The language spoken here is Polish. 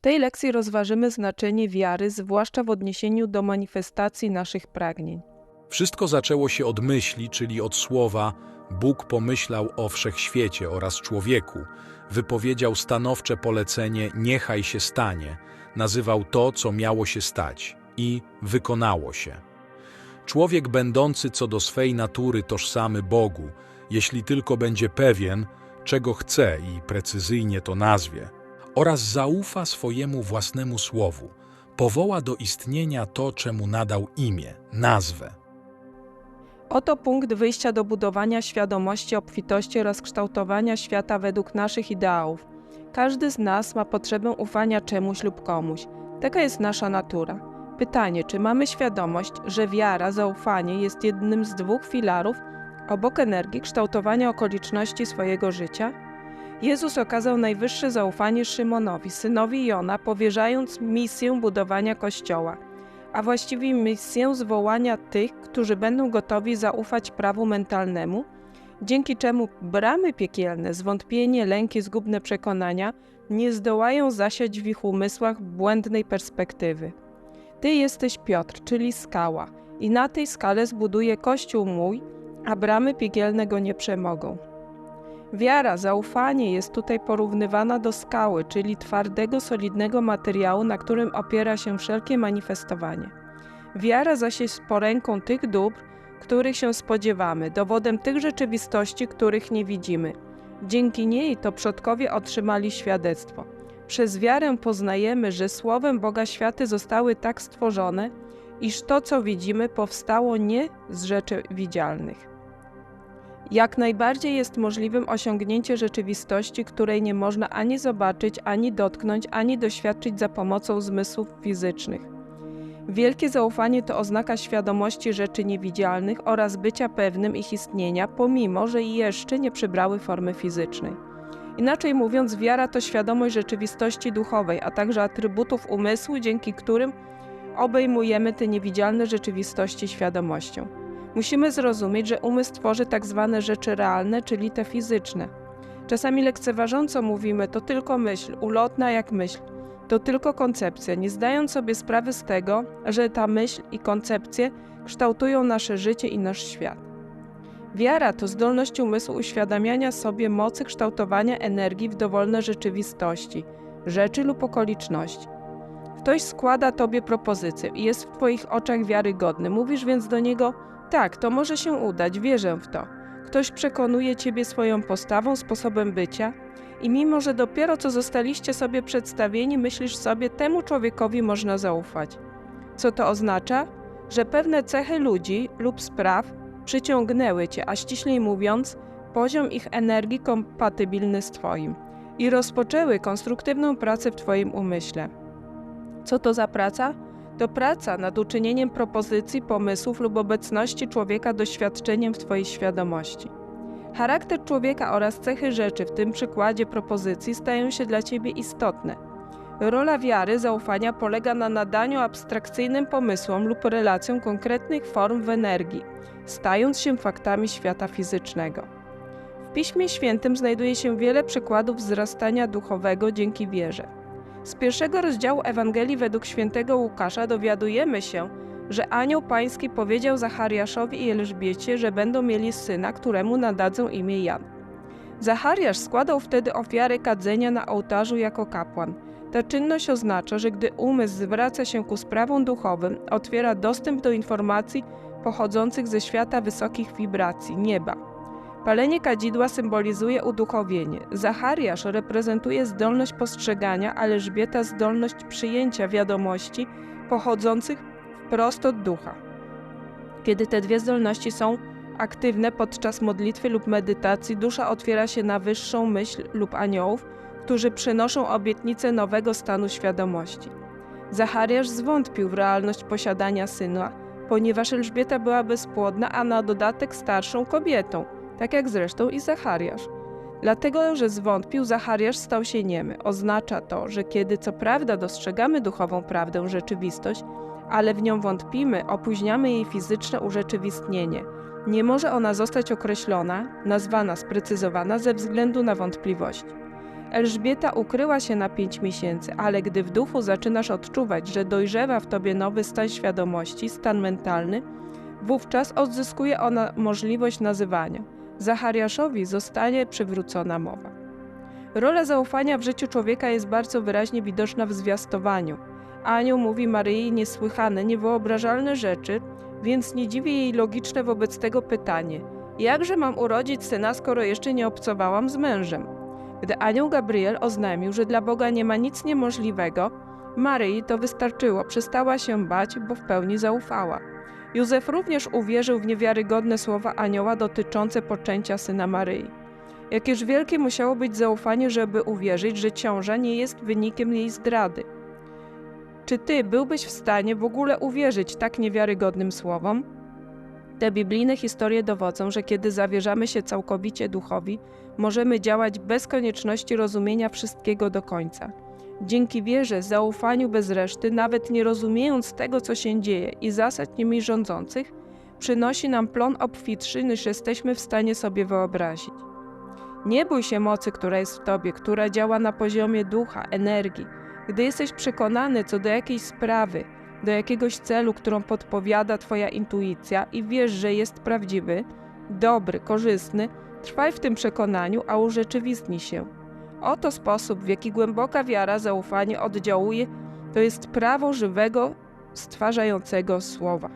W tej lekcji rozważymy znaczenie wiary, zwłaszcza w odniesieniu do manifestacji naszych pragnień. Wszystko zaczęło się od myśli, czyli od słowa Bóg pomyślał o wszechświecie oraz człowieku, wypowiedział stanowcze polecenie niechaj się stanie, nazywał to, co miało się stać. I wykonało się. Człowiek będący co do swej natury tożsamy Bogu, jeśli tylko będzie pewien, czego chce i precyzyjnie to nazwie, oraz zaufa swojemu własnemu słowu, powoła do istnienia to, czemu nadał imię, nazwę. Oto punkt wyjścia do budowania świadomości obfitości oraz kształtowania świata według naszych ideałów. Każdy z nas ma potrzebę ufania czemuś lub komuś. Taka jest nasza natura. Pytanie, czy mamy świadomość, że wiara, zaufanie jest jednym z dwóch filarów obok energii kształtowania okoliczności swojego życia? Jezus okazał najwyższe zaufanie Szymonowi, synowi Jona, powierzając misję budowania kościoła, a właściwie misję zwołania tych, którzy będą gotowi zaufać prawu mentalnemu, dzięki czemu bramy piekielne, zwątpienie, lęki, zgubne przekonania nie zdołają zasiać w ich umysłach błędnej perspektywy. Ty jesteś Piotr, czyli skała, i na tej skale zbuduję kościół mój, a bramy piekielne go nie przemogą. Wiara, zaufanie jest tutaj porównywana do skały, czyli twardego, solidnego materiału, na którym opiera się wszelkie manifestowanie. Wiara zaś jest poręką tych dóbr, których się spodziewamy, dowodem tych rzeczywistości, których nie widzimy. Dzięki niej to przodkowie otrzymali świadectwo. Przez wiarę poznajemy, że słowem Boga światy zostały tak stworzone, iż to, co widzimy, powstało nie z rzeczy widzialnych. Jak najbardziej jest możliwym osiągnięcie rzeczywistości, której nie można ani zobaczyć, ani dotknąć, ani doświadczyć za pomocą zmysłów fizycznych. Wielkie zaufanie to oznaka świadomości rzeczy niewidzialnych oraz bycia pewnym ich istnienia, pomimo że jeszcze nie przybrały formy fizycznej. Inaczej mówiąc, wiara to świadomość rzeczywistości duchowej, a także atrybutów umysłu, dzięki którym obejmujemy te niewidzialne rzeczywistości świadomością. Musimy zrozumieć, że umysł tworzy tak zwane rzeczy realne, czyli te fizyczne. Czasami lekceważąco mówimy, to tylko myśl, ulotna jak myśl, to tylko koncepcja, nie zdając sobie sprawy z tego, że ta myśl i koncepcje kształtują nasze życie i nasz świat. Wiara to zdolność umysłu uświadamiania sobie mocy kształtowania energii w dowolne rzeczywistości, rzeczy lub okoliczności. Ktoś składa tobie propozycję i jest w twoich oczach wiarygodny, mówisz więc do niego: Tak, to może się udać, wierzę w to. Ktoś przekonuje ciebie swoją postawą, sposobem bycia, i mimo, że dopiero co zostaliście sobie przedstawieni, myślisz sobie, temu człowiekowi można zaufać. Co to oznacza? Że pewne cechy ludzi lub spraw przyciągnęły cię, a ściślej mówiąc, poziom ich energii kompatybilny z twoim i rozpoczęły konstruktywną pracę w twoim umyśle. Co to za praca? To praca nad uczynieniem propozycji, pomysłów lub obecności człowieka doświadczeniem w twojej świadomości. Charakter człowieka oraz cechy rzeczy, w tym przykładzie propozycji, stają się dla ciebie istotne. Rola wiary, zaufania polega na nadaniu abstrakcyjnym pomysłom lub relacjom konkretnych form w energii, stając się faktami świata fizycznego. W Piśmie Świętym znajduje się wiele przykładów wzrastania duchowego dzięki wierze. Z pierwszego rozdziału Ewangelii według świętego Łukasza dowiadujemy się, że anioł pański powiedział Zachariaszowi i Elżbiecie, że będą mieli syna, któremu nadadzą imię Jan. Zachariasz składał wtedy ofiarę kadzenia na ołtarzu jako kapłan. Ta czynność oznacza, że gdy umysł zwraca się ku sprawom duchowym, otwiera dostęp do informacji pochodzących ze świata wysokich wibracji, nieba. Palenie kadzidła symbolizuje uduchowienie. Zachariasz reprezentuje zdolność postrzegania, a Elżbieta zdolność przyjęcia wiadomości pochodzących wprost od ducha. Kiedy te dwie zdolności są aktywne podczas modlitwy lub medytacji, dusza otwiera się na wyższą myśl lub aniołów, którzy przynoszą obietnicę nowego stanu świadomości. Zachariasz zwątpił w realność posiadania syna, ponieważ Elżbieta była bezpłodna, a na dodatek starszą kobietą, tak jak zresztą i Zachariasz. Dlatego, że zwątpił, Zachariasz stał się niemy. Oznacza to, że kiedy co prawda dostrzegamy duchową prawdę, rzeczywistość, ale w nią wątpimy, opóźniamy jej fizyczne urzeczywistnienie. Nie może ona zostać określona, nazwana, sprecyzowana ze względu na wątpliwości. Elżbieta ukryła się na pięć miesięcy, ale gdy w duchu zaczynasz odczuwać, że dojrzewa w tobie nowy stan świadomości, stan mentalny, wówczas odzyskuje ona możliwość nazywania. Zachariaszowi zostanie przywrócona mowa. Rola zaufania w życiu człowieka jest bardzo wyraźnie widoczna w zwiastowaniu. Anioł mówi Maryi niesłychane, niewyobrażalne rzeczy, więc nie dziwi jej logiczne wobec tego pytanie: jakże mam urodzić syna, skoro jeszcze nie obcowałam z mężem? Gdy anioł Gabriel oznajmił, że dla Boga nie ma nic niemożliwego, Maryi to wystarczyło, przestała się bać, bo w pełni zaufała. Józef również uwierzył w niewiarygodne słowa anioła dotyczące poczęcia syna Maryi. Jakież wielkie musiało być zaufanie, żeby uwierzyć, że ciąża nie jest wynikiem jej zdrady. Czy ty byłbyś w stanie w ogóle uwierzyć tak niewiarygodnym słowom? Te biblijne historie dowodzą, że kiedy zawierzamy się całkowicie duchowi, możemy działać bez konieczności rozumienia wszystkiego do końca. Dzięki wierze, zaufaniu bez reszty, nawet nie rozumiejąc tego, co się dzieje i zasad nimi rządzących, przynosi nam plon obfitszy, niż jesteśmy w stanie sobie wyobrazić. Nie bój się mocy, która jest w tobie, która działa na poziomie ducha, energii. Gdy jesteś przekonany co do jakiejś sprawy, do jakiegoś celu, którą podpowiada Twoja intuicja i wiesz, że jest prawdziwy, dobry, korzystny, trwaj w tym przekonaniu, a urzeczywistni się. Oto sposób, w jaki głęboka wiara, zaufanie oddziałuje, to jest prawo żywego, stwarzającego słowa.